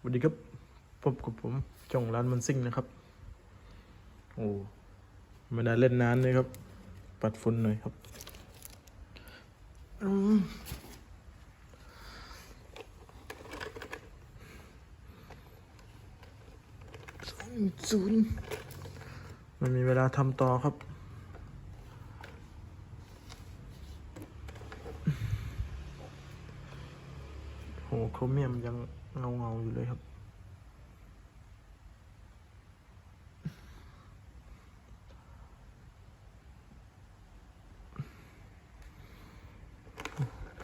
สวัสดีครับพบกับผมจ่องร้านมันซิ่งนะครับ โอ้ไม่ได้เล่นนานเลยครับ ปัดฝุ่นหน่อยครับสองศูนย์มันมีเวลาทำต่อครับ โหโครเมียมยังเงาเงาอยู่เลยครับ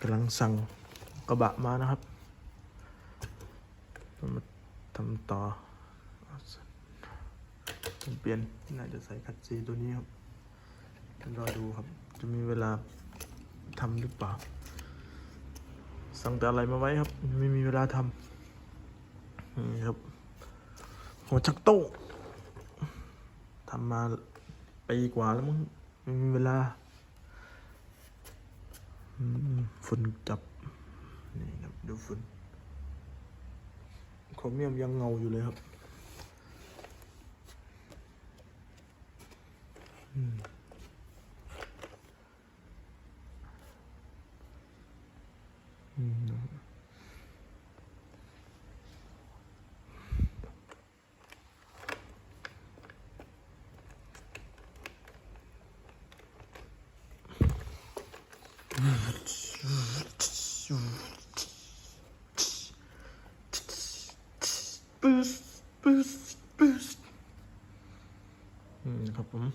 กำลังสั่งกระบะมานะครับมาทำต่อ เปลี่ยน น่าจะใส่คัดซีตัวนี้ครับรอดูครับ จะมีเวลาทำหรือเปล่า สั่งแต่อะไรมาไว้ครับ ไม่มีเวลาทำนี่ครับ หัวชักโต้ทำมาปีกว่าแล้วมั้งไม่มีเวลาฝุ่นจับ นี่ครับดูฝุ่นโครเมียมยังเงาอยู่เลยครับ อืม 음. 뿌스 뿌스 뿌스 음 가끔